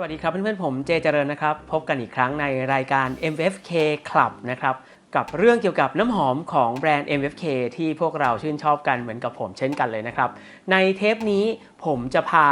สวัสดีครับเพื่อนๆ ผมเจเจริญนะครับ พบกันอีกครั้งในรายการ MFK Club นะครับ กับเรื่องเกี่ยวกับน้ำหอมของแบรนด์ MFK ที่พวกเราชื่นชอบกันเหมือนกับผมเช่นกันเลยนะครับ ในเทปนี้ผมจะพา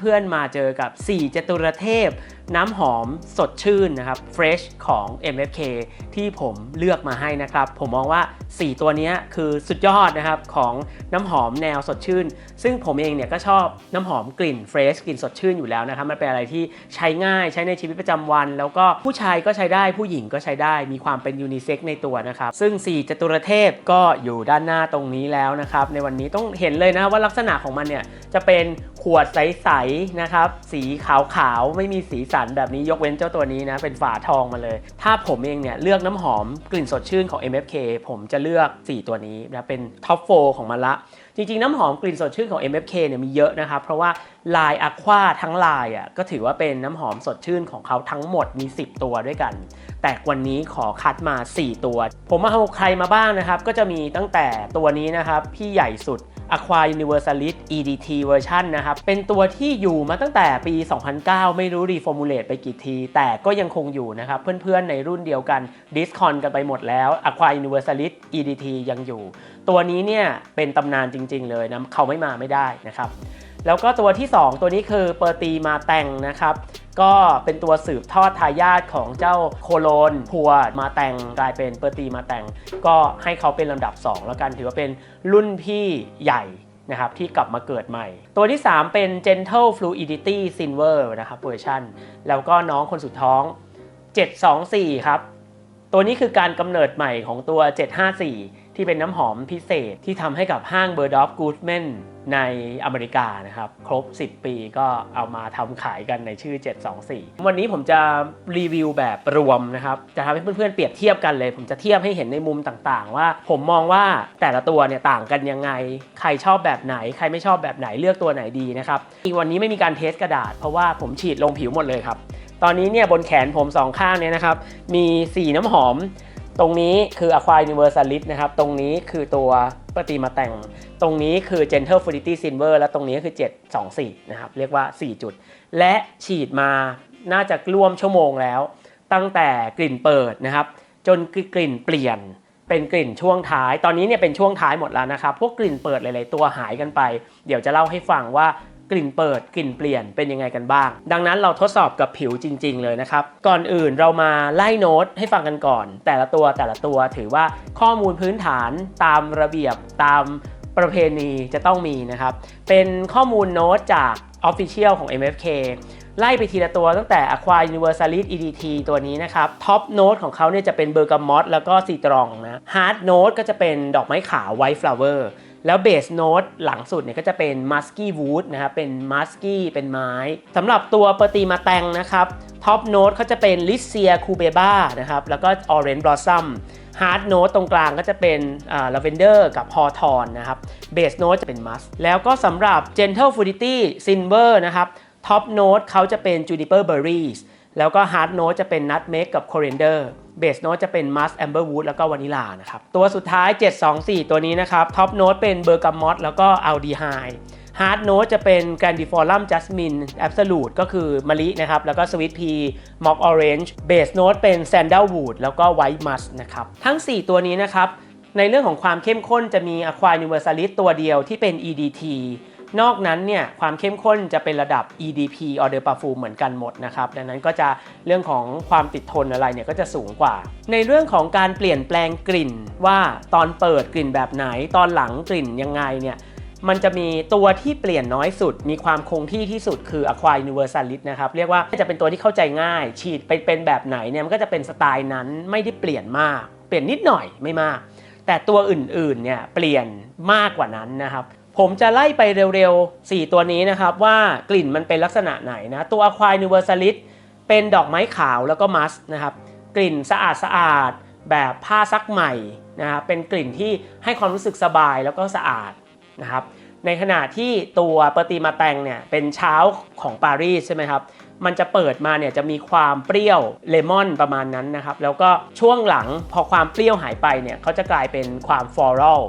เพื่อนๆมาเจอกับ 4 จตุรเทพ น้ำหอมสดชื่นนะครับ Fresh ของ MFK ที่ผมเลือกมาให้นะครับ ผมมองว่า 4 ตัวนี้คือสุดยอดนะครับของน้ำหอมแนวสดชื่น ซึ่งผมเองเนี่ยก็ชอบน้ำหอมกลิ่นเฟรชกลิ่นสดชื่นอยู่แล้วนะครับ มันเป็นอะไรที่ใช้ง่ายใช้ในชีวิตประจำวัน แล้วก็ผู้ชายก็ใช้ได้ผู้หญิงก็ใช้ได้ มีความเป็นยูนิเซ็กในตัวนะครับ ซึ่ง 4 จตุรเทพก็อยู่ด้านหน้าตรงนี้แล้วนะครับในวันนี้ต้องเห็นเลยนะว่าลักษณะของมันเนี่ยจะเป็นขวดใสๆนะครับ สีขาวๆ ไม่มีสีสันแบบนี้ยกเว้นเจ้าตัวนี้นะ เป็นฝาทองมาเลย ถ้าผมเองเนี่ย เลือกน้ำหอมกลิ่นสดชื่นของ MFK ผมจะเลือก 4 ตัวนี้นะ เป็นท็อปโฟของมันละ จริงๆ น้ำหอมกลิ่นสดชื่นของ MFK เนี่ยมีเยอะนะครับ เพราะว่าลายอะควาทั้งลายอะก็ถือว่าเป็นน้ำหอมสดชื่นของเขาทั้งหมดมี 10 ตัวด้วยกัน แต่วันนี้ขอคัดมา 4 ตัว ผมมาเอาใครมาบ้างนะครับ ก็จะมีตั้งแต่ตัวนี้นะครับที่ใหญ่สุด Aqua Universalis EDT Version นะครับ เป็นตัวที่อยู่มาตั้งแต่ปี 2009 ไม่รู้รีฟอร์มูลเลตไปกี่ที แต่ก็ยังคงอยู่นะครับ เพื่อนๆ ในรุ่นเดียวกันดิสคอนกันไปหมดแล้ว Aqua Universalis EDT ยังอยู่ ตัวนี้เนี่ยเป็นตำนานจริงๆเลยนะเขาไม่มาไม่ได้นะครับ แล้วก็ตัวที่ 2 ตัวนี้คือเปอร์ตีมาแตงนะครับ ก็เป็นตัวสืบทอดทายาทของเจ้าโคโลนพัวมาแตงกลายเป็นเปอร์ตีมาแตงก็ให้เขาเป็นลำดับ 2 แล้วกันถือว่าเป็นรุ่นพี่ใหญ่นะครับที่กลับมาเกิดใหม่ ตัวที่ 3 เป็น Gentle Fluidity Silver นะครับเวอร์ชันแล้วก็น้องคนสุดท้อง 724 ครับ ตัวนี้คือการกำเนิดใหม่ของตัว 754 ที่เป็นน้ำหอมพิเศษที่ทำให้กับห้าง b i r d o f Goodman ในอเมริกานะครับ ครบ 10 ปีก็เอามาทำขายกันในชื่อ 724 วันนี้ผมจะรีวิวแบบรวมนะครับ จะทำให้เพื่อนๆเปรียบเทียบกันเลย ผมจะเทียบให้เห็นในมุมต่างๆ ว่าผมมองว่าแต่ละตัวเนี่ยต่างกันยังไง ใครชอบแบบไหน ใครไม่ชอบแบบไหนเลือกตัวไหนดีนะครับวันนี้ไม่มีการเทสกระดาษ เพราะว่าผมฉีดลงผิวหมดเลยครับตอนนี้เนี่ยบนแขนผมสองข้างเนี่ยนะครับมี 4 น้ำหอม ตรงนี้คือ Aqua Universalis นะครับ ตรงนี้คือตัวปฏิมาแต่ง ตรงนี้คือ Gentle Fruity Silver และตรงนี้คือ 724 นะครับ เรียกว่า 4 จุด และฉีดมาน่าจะร่วมชั่วโมงแล้ว ตั้งแต่กลิ่นเปิดนะครับ จนกลิ่นเปลี่ยนเป็นกลิ่นช่วงท้าย ตอนนี้เนี่ยเป็นช่วงท้ายหมดแล้วนะครับ พวกกลิ่นเปิดหลาย ๆ ตัวหายกันไป เดี๋ยวจะเล่าให้ฟังว่า กลิ่นเปิดกลิ่นเปลี่ยนเป็นยังไงกันบ้าง ดังนั้นเราทดสอบกับผิวจริง ๆ เลยนะครับ ก่อนอื่นเรามาไล่โน้ตให้ฟังกันก่อน แต่ละตัวแต่ละตัวถือว่าข้อมูลพื้นฐานตามระเบียบตามประเพณีจะต้องมีนะครับ เป็นข้อมูลโน้ตจาก Official ของ MFK ไล่ไปทีละตัวตั้งแต่ Aqua Universalis EDT ตัวนี้นะครับท็อปโน้ตของเขาเนี่ยจะเป็นเบอร์กามอตแล้วก็ซีตรองนะฮาร์ดโน้ตก็จะเป็นดอกไม้ขาวไวท์ฟลาเวอร์ แล้วเบสโน้ตหลังสุดเนี่ยก็จะเป็นมัสกี้วูดนะครับเป็นมัสกี้เป็นไม้สำหรับตัวเปอร์ตีมาแตงนะครับท็อปโน้ตเขาจะเป็นลิเซียคูเบบ้านะครับแล้วก็ออเรนจ์บลอสซัมฮาร์ดโน้ตตรงกลางก็จะเป็นลาเวนเดอร์กับฮอทอนนะครับเบสโน้ตจะเป็นมัสแล้วก็สำหรับ Gentle Fruity Silver นะครับท็อปโน้ตเขาจะเป็น Juniper Berries แล้วก็ฮาร์ดโน้ตจะเป็นนัทเมกกับ Coriander เบสโน้ตจะเป็นมัสแอมเบอร์วูดแล้วก็วานิลานะครับ ตัวสุดท้าย 724 ตัวนี้นะครับ ท็อปโน้ตเป็นเบอร์กามอตแล้วก็อัลดีไฮฮาร์ดโน้ตจะเป็นแกรนดิฟอรัมจัสมินแอบสูตก็คือมะลินะครับ แล้วก็สวิตพีมอกออเรนจ์เบสโน้ตเป็นแซนดัลวูดแล้วก็ไวท์มัสนะครับ ทั้ง 4 ตัวนี้นะครับ ในเรื่องของความเข้มข้นจะมี Aqua Universalis ตัวเดียวที่เป็น EDT นอกนั้นเนี่ยความเข้มข้นจะเป็นระดับ EDP Order Parfum เหมือนกันหมดนะครับ ดังนั้นก็จะเรื่องของความติดทนอะไรเนี่ยก็จะสูงกว่า ในเรื่องของการเปลี่ยนแปลงกลิ่นว่าตอนเปิดกลิ่นแบบไหน ตอนหลังกลิ่นยังไงเนี่ยมันจะมีตัวที่เปลี่ยนน้อยสุด มีความคงที่ที่สุดคือ Aqua Universalis นะครับ เรียกว่าจะเป็นตัวที่เข้าใจง่าย ฉีดไปเป็นแบบไหนเนี่ยมันก็จะเป็นสไตล์นั้นไม่ได้เปลี่ยนมาก เปลี่ยนนิดหน่อยไม่มาก แต่ตัวอื่นๆเนี่ยเปลี่ยนมากกว่านั้นนะครับ ผมจะไล่ไปเร็วๆ 4 ตัวนี้นะครับว่ากลิ่นมันเป็นลักษณะไหนนะตัว Aqua Universalis เป็นดอกไม้ขาวแล้วก็มัสนะครับกลิ่นสะอาดสะอาดแบบผ้าซักใหม่นะครับเป็นกลิ่นที่ให้ความรู้สึกสบายแล้วก็สะอาดนะครับในขณะที่ตัวเปอร์ตีมาแตงเนี่ยเป็นเช้าของปารีสใช่ไหมครับมันจะเปิดมาเนี่ยจะมีความเปรี้ยวเลมอนประมาณนั้นนะครับแล้วก็ช่วงหลังพอความเปรี้ยวหายไปเนี่ยเขาจะกลายเป็นความฟลอรัล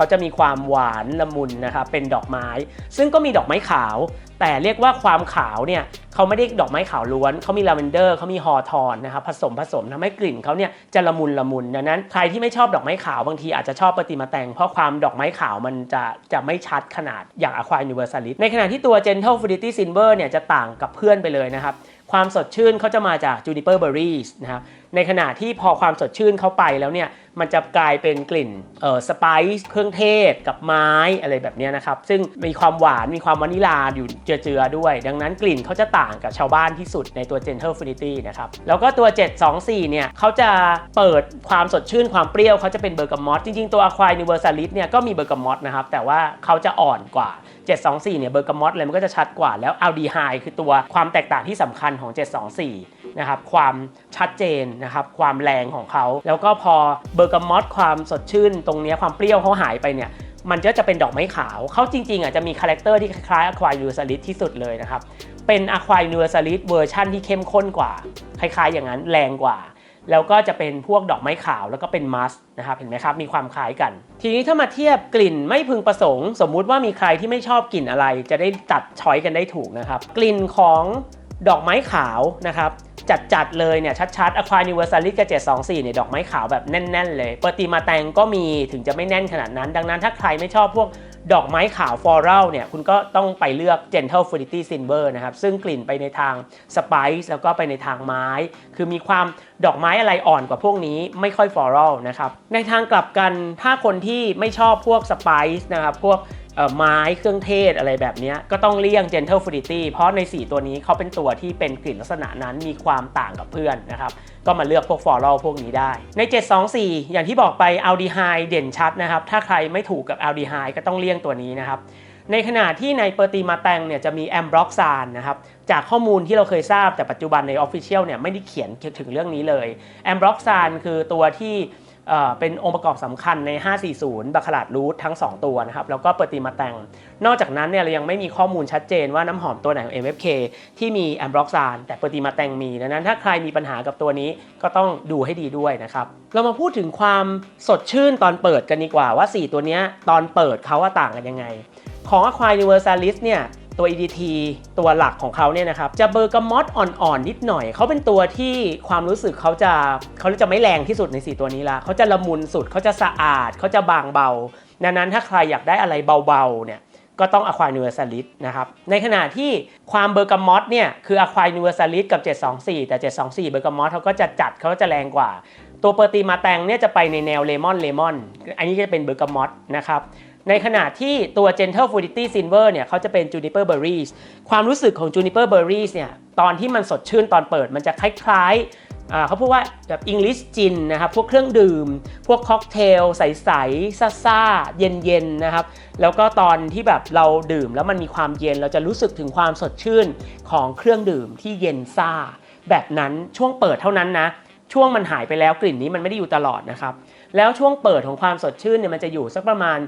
เขาจะมีความหวานละมุนนะครับเป็นดอกไม้ ซึ่งก็มีดอกไม้ขาว แต่เรียกว่าความขาวเนี่ยเขาไม่ได้ดอกไม้ขาวล้วนเขามีลาเวนเดอร์เขามีฮอทอนนะครับผสมผสมทำให้กลิ่นเขาเนี่ยจะละมุนละมุนดังนั้นใครที่ไม่ชอบดอกไม้ขาวบางทีอาจจะชอบปฏิมาแตงเพราะความดอกไม้ขาวมันจะจะไม่ชัดขนาดอย่าง Aqua Universalis ในขณะที่ตัว Gentle Fruity Silver เนี่ยจะต่างกับเพื่อนไปเลยนะครับความสดชื่นเขาจะมาจาก Juniper Berries นะครับ ในขณะที่พอความสดชื่นเข้าไปแล้วเนี่ยมันจะกลายเป็นกลิ่นเอ่อสไปซ์เครื่องเทศกับไม้อะไรแบบนี้นะครับ ซึ่งมีความหวานมีความวานิลาอยู่เจือๆด้วย ดังนั้นกลิ่นเขาจะต่างกับชาวบ้านที่สุดในตัว Gentle Fruity นะครับ แล้วก็ตัว 724 เนี่ยเขาจะเปิดความสดชื่นความเปรี้ยวเขาจะเป็นเบอร์กามอตจริงๆ ตัว Aqua Universalis เนี่ยก็มีเบอร์กามอตนะครับ แต่ว่าเขาจะอ่อนกว่า 724 เนี่ยเบอร์กามอตเลยมันก็จะชัดกว่าแล้วอัลดีไฮคือตัวความแตกต่างที่สำคัญของ 724 นะครับความชัดเจนนะครับความแรงของเขา แล้วก็พอเบอร์กามอตความสดชื่น ตรงนี้ความเปรี้ยวเขาหายไปเนี่ยมันก็จะเป็นดอกไม้ขาว เขาจริงๆอะจะมีคาแรคเตอร์ที่คล้ายๆ Aqua Universalis ที่สุดเลยนะครับ เป็น Aqua Universalis เวอร์ชันที่เข้มข้นกว่า คล้ายๆ อย่างนั้นแรงกว่า แล้วก็จะเป็นพวกดอกไม้ขาวแล้วก็เป็นมัสนะครับเห็นไหมครับมีความคล้ายกัน ทีนี้ถ้ามาเทียบกลิ่นไม่พึงประสงค์ สมมุติว่ามีใครที่ไม่ชอบกลิ่นอะไร จะได้ตัดช้อยกันได้ถูกนะครับ กลิ่นของ ดอกไม้ขาวนะครับจัดๆเลยเนี่ยชัดๆ Aqua Universalis กับ724เนี่ยดอกไม้ขาวแบบแน่น ๆ เลยเปอร์ติมาแตงก็มีถึงจะไม่แน่นขนาดนั้น ดังนั้นถ้าใครไม่ชอบพวกดอกไม้ขาวฟลอรัลเนี่ยคุณก็ต้องไปเลือก Gentle Fruity Silver นะครับ ซึ่งกลิ่นไปในทางสไปซ์แล้วก็ไปในทางไม้ คือมีความดอกไม้อะไรอ่อนกว่าพวกนี้ไม่ค่อยฟลอรัลนะครับ ในทางกลับกันถ้าคนที่ไม่ชอบพวกสไปซ์นะครับพวก ไม้เครื่องเทศอะไรแบบนี้ก็ต้องเลี่ยง Gentle Fruity เพราะใน 4 ตัวนี้เขาเป็นตัวที่เป็นกลิ่นลักษณะนั้นมีความต่างกับเพื่อนนะครับก็มาเลือกพวกฟอรัลพวกนี้ได้ ใน 724 อย่างที่บอกไปอัลดีไฮเด่นชัดนะครับถ้าใครไม่ถูกกับอัลดีไฮก็ต้องเลี่ยงตัวนี้นะครับในขณะที่ในเปอร์ติมาแตงเนี่ยจะมีแอมบล็อกซานนะครับจากข้อมูลที่เราเคยทราบแต่ปัจจุบันใน Official เนี่ยไม่ได้เขียนถึงเรื่องนี้เลยแอมบล็อกซานคือตัวที่ เป็นองค์ประกอบสำคัญใน 540 บัคาราดรูททั้ง 2 ตัวนะครับ แล้วก็เปอร์ติมาแตง นอกจากนั้นเนี่ยเรายังไม่มีข้อมูลชัดเจนว่าน้ำหอมตัวไหนของ MFK ที่มีแอมบล็อกซานแต่เปอร์ติมาแตงมีดังนั้นถ้าใครมีปัญหากับตัวนี้ก็ต้องดูให้ดีด้วยนะครับ เรามาพูดถึงความสดชื่นตอนเปิดกันดีกว่าว่า 4 ตัวนี้ตอนเปิดเขาว่าต่างกันยังไง ของ Aqua Universalis เนี่ย ตัว EDT ตัวหลักของเขาเนี่ยนะครับจะเบอร์กามอตอ่อนๆนิดหน่อย เขาเป็นตัวที่ความรู้สึกเขาจะเขาจะไม่แรงที่สุดใน 4 ตัวนี้ละเขาจะละมุนสุดเขาจะสะอาดเขาจะบางเบาดังนั้นถ้าใครอยากได้อะไรเบาๆเนี่ยก็ต้อง Aqua Universalis นะครับ ในขณะที่ความเบอร์กามอตเนี่ยคือ Aqua Universalis กับ 724 แต่ 724 เบอร์กามอตเขาก็จะจัดเขาก็จะแรงกว่า ตัวเปอร์ตีมาแตงเนี่ยจะไปในแนวเลมอนเลมอน อันนี้จะเป็นเบอร์กามอตนะครับ ในขณะที่ตัว Gentle Fruity Silver เนี่ยเขาจะเป็น Juniper Berries ความรู้สึกของ Juniper Berries เนี่ยตอนที่มันสดชื่นตอนเปิดมันจะคล้ายๆอ่าเขาพูดว่าแบบ English Gin นะครับพวกเครื่องดื่ม พวกค็อกเทลใสๆซ่าๆเย็นๆนะครับแล้วก็ตอนที่แบบเราดื่มแล้วมันมีความเย็นเราจะรู้สึกถึงความสดชื่นของเครื่องดื่มที่เย็นซ่า แบบนั้นช่วงเปิดเท่านั้นนะช่วงมันหายไปแล้วกลิ่นนี้มันไม่ได้อยู่ตลอดนะครับ แล้วช่วงเปิดของความสดชื่นเนี่ยมันจะอยู่สักประมาณ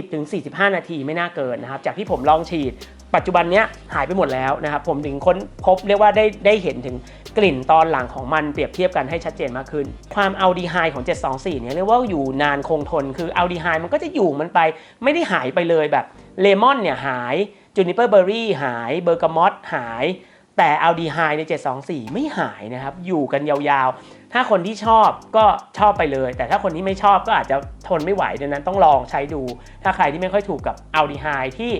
30-45 นาทีไม่น่าเกินนะครับ จากที่ผมลองฉีด ปัจจุบันเนี้ยหายไปหมดแล้วนะครับ ผมถึงค้นพบเรียกว่าได้ได้เห็นถึงกลิ่นตอนหลังของมันเปรียบเทียบกันให้ชัดเจนมากขึ้น ความอัลดีไฮของ 724 เนี่ยเรียกว่าอยู่นานคงทน คืออัลดีไฮมันก็จะอยู่มันไป ไม่ได้หายไปเลยแบบเลมอนเนี่ยหายจูนิเปอร์เบอร์รี่หายเบอร์กามอตหายแต่อัลดีไฮใน 724 ไม่หายนะครับ อยู่กันยาว ถ้าคนที่ชอบก็ชอบไปเลย แต่ถ้าคนที่ไม่ชอบก็อาจจะทนไม่ไหวดังนั้นต้องลองใช้ดู ถ้าใครที่ไม่ค่อยถูกกับอัลดีไฮที่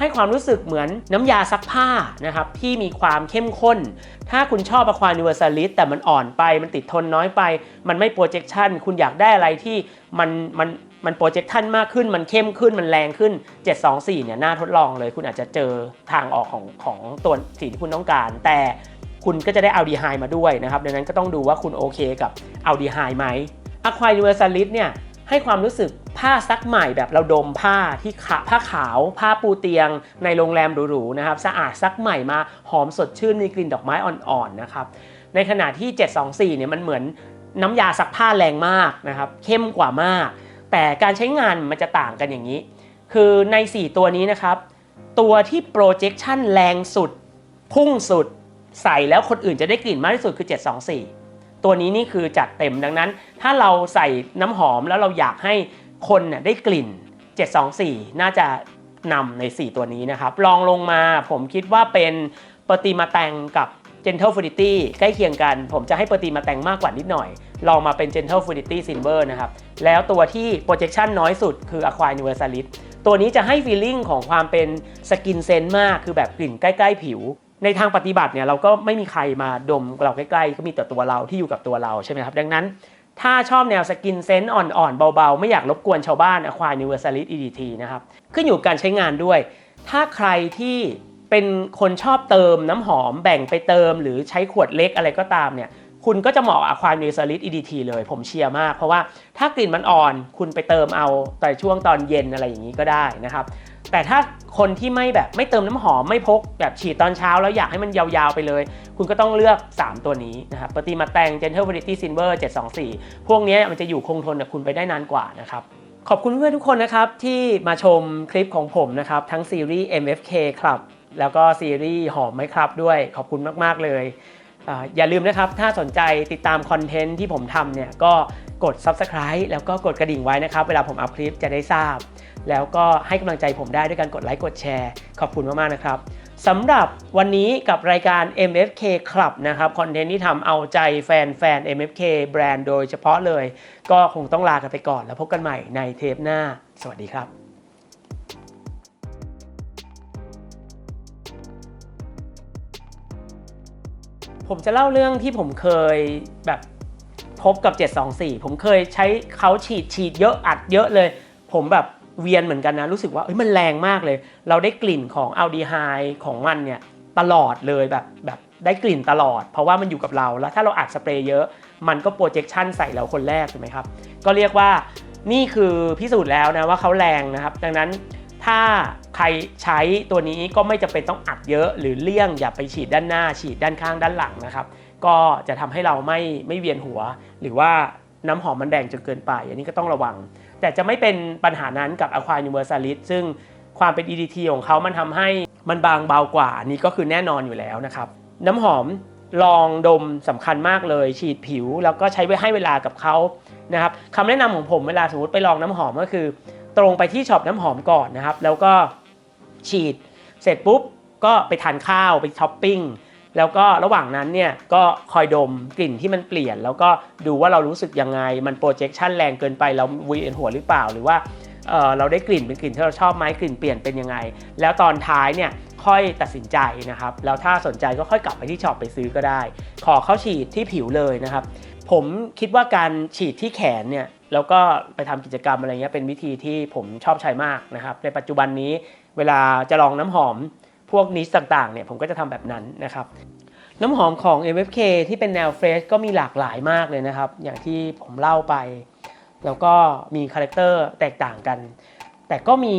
ให้ความรู้สึกเหมือนน้ำยาซักผ้านะครับที่มีความเข้มข้น ถ้าคุณชอบอควา Universalis ว s แต่มันอ่อนไป มันติดทนน้อยไป มันไม่โปรเจคชันคุณอยากได้อะไรที่มันมันมันโปรเจคชันมากขึ้น มันเข้มขึ้น มันแรงขึ้น 724 เนี่ยน่าทดลองเลย คุณอาจจะเจอทางออกของของตัวสีที่คุณต้องการ แต่ คุณก็จะได้อัลดีไฮมาด้วยนะครับ ดังนั้นก็ต้องดูว่าคุณโอเคกับอัลดีไฮไหม Aqua Universalis เนี่ยให้ความรู้สึกผ้าซักใหม่แบบเราดมผ้าที่ขาผ้าขาว ผ้าปูเตียง ในโรงแรมหรูๆนะครับสะอาดซักใหม่มาหอมสดชื่นมีกลิ่นดอกไม้อ่อนๆนะครับในขณะที่ 724เนี่ยมันเหมือนน้ำยาซักผ้าแรงมากนะครับเข้มกว่ามาก แต่การใช้งานมันจะต่างกันอย่างนี้ คือใน 4 ตัวนี้นะครับ ตัวที่ projection แรงสุด พุ่งสุด ใส่แล้วคนอื่นจะได้กลิ่นมากที่สุดคือ 724 ตัวนี้นี่คือจัดเต็มดังนั้น ถ้าเราใส่น้ำหอมแล้วเราอยากให้คนน่ะได้กลิ่น 724 น่าจะนำใน 4 ตัวนี้นะครับลองลงมาผมคิดว่าเป็นปฏิมาแตงกับ Gentle Fluidity ใกล้เคียงกัน ผมจะให้ปฏิมาแตงมากกว่านิดหน่อย ลองมาเป็น Gentle Fluidity Silver นะครับ แล้วตัวที่ projection น้อยสุดคือ Aqua Universalis ตัวนี้จะให้ feeling ของความเป็นสกินเซนมาก คือแบบกลิ่นใกล้ ๆ ผิว ในทางปฏิบัติเนี่ยเราก็ไม่มีใครมาดมเราใกล้ๆก็มีแต่ตัวเราที่อยู่กับตัวเราใช่ไหมครับดังนั้น ถ้าชอบแนวสกินเซนต์อ่อนๆ เบาๆ ไม่อยากรบกวนชาวบ้าน Aqua Universalis EDT นะครับขึ้นอยู่การใช้งานด้วย ถ้าใครที่เป็นคนชอบเติมน้ำหอมแบ่งไปเติม หรือใช้ขวดเล็กอะไรก็ตามเนี่ยคุณก็จะเหมาะกับ Aqua Universalis EDT เลย ผมเชียร์มาก เพราะว่าถ้ากลิ่นมันอ่อน คุณไปเติมเอาแต่ช่วงตอนเย็นอะไรอย่างนี้ก็ได้นะครับ แต่ถ้าคนที่ไม่แบบไม่เติมน้ำหอมไม่พกแบบฉีดตอนเช้าแล้วอยากให้มันยาวๆไปเลย คุณก็ต้องเลือก 3 ตัวนี้นะครับปฏิมาแตง Gentle Variety Silver 724 พวกนี้มันจะอยู่คงทนกับคุณไปได้นานกว่านะครับขอบคุณเพื่อนทุกคนนะครับที่มาชมคลิปของผมนะครับทั้งซีรีส์ MFK Club แล้วก็ซีรีส์หอมไหมครับด้วยขอบคุณมากๆเลยอ่าอย่าลืมนะครับ ถ้าสนใจติดตามคอนเทนต์ที่ผมทำเนี่ยก็กด Subscribe แล้วก็กดกระดิ่งไว้นะครับ เวลาผมอัพคลิปจะได้ทราบ แล้วก็ให้กำลังใจผมได้ด้วยการกดไลค์กดแชร์ ขอบคุณมากๆนะครับสำหรับวันนี้กับรายการ MFK Club นะครับคอนเทนต์ที่ทำเอาใจแฟนแฟน MFK แบรนด์โดยเฉพาะเลย ก็คงต้องลากันไปก่อน แล้วพบกันใหม่ในเทปหน้า สวัสดีครับผมจะเล่าเรื่องที่ผมเคยแบบพบกับ 724 ผมเคยใช้เขาฉีดฉีดเยอะอัดเยอะเลย ผมแบบ เวียนเหมือนกันนะ รู้สึกว่าเอ้ยมันแรงมากเลย เราได้กลิ่นของอัลดีไฮของมันเนี่ยตลอดเลยแบบแบบได้กลิ่นตลอด เพราะว่ามันอยู่กับเราแล้วถ้าเราอัดสเปรย์เยอะ มันก็โปรเจคชันใส่เราคนแรกถูกไหมครับ ก็เรียกว่านี่คือพิสูจน์แล้วนะว่าเขาแรงนะครับ ดังนั้นถ้าใครใช้ตัวนี้ก็ไม่จำเป็นต้องอัดเยอะหรือเลี่ยงอย่าไปฉีดด้านหน้า ฉีดด้านข้างด้านหลังนะครับ ก็จะทำให้เราไม่ไม่เวียนหัว หรือว่าน้ำหอมมันแดงจนเกินไป อันนี้ก็ต้องระวัง แต่จะไม่เป็นปัญหานั้นกับ Aqua Universalis ซึ่งความเป็น EDT ของเขามันทำให้มันบางเบากว่านี่ก็คือแน่นอนอยู่แล้วนะครับน้ำหอมลองดมสำคัญมากเลย ฉีดผิว แล้วก็ใช้ไว้ให้เวลากับเขานะครับคำแนะนำของผมเวลาสมมติไปลองน้ำหอมก็คือ ตรงไปที่ช็อปน้ำหอมก่อนนะครับ แล้วก็ฉีดเสร็จปุ๊บก็ไปทานข้าวไปช้อปปิ้ง แล้วก็ระหว่างนั้นเนี่ยก็คอยดมกลิ่นที่มันเปลี่ยน แล้วก็ดูว่าเรารู้สึกยังไง มันโปรเจคชันแรงเกินไปเราเวียนหัวหรือเปล่า หรือว่าเเราได้กลิ่นเป็นกลิ่นที่เราชอบไหมกลิ่นเปลี่ยนเป็นยังไง แล้วตอนท้ายเนี่ยค่อยตัดสินใจนะครับ แล้วถ้าสนใจก็ค่อยกลับไปที่ช็อปไปซื้อก็ได้ ขอเข้าฉีดที่ผิวเลยนะครับ ผมคิดว่าการฉีดที่แขนเนี่ยแล้วก็ไปทำกิจกรรมอะไรเงี้ยเป็นวิธีที่ผมชอบใช้มากนะครับ ในปัจจุบันนี้เวลาจะลองน้ำหอม พวกนิสต่างๆเนี่ยผมก็จะทำแบบนั้นนะครับน้ำหอมของ MFK ที่เป็นแนวเฟรชก็มีหลากหลายมากเลยนะครับ อย่างที่ผมเล่าไป แล้วก็มีคาแรคเตอร์แตกต่างกัน แต่ก็มี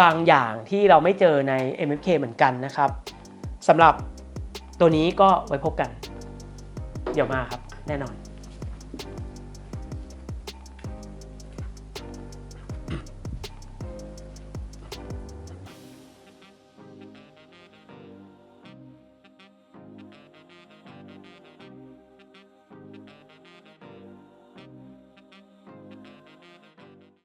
บางอย่างที่เราไม่เจอใน MFK เหมือนกันนะครับสำหรับตัวนี้ก็ไว้พบกัน เดี๋ยวมาครับแน่นอน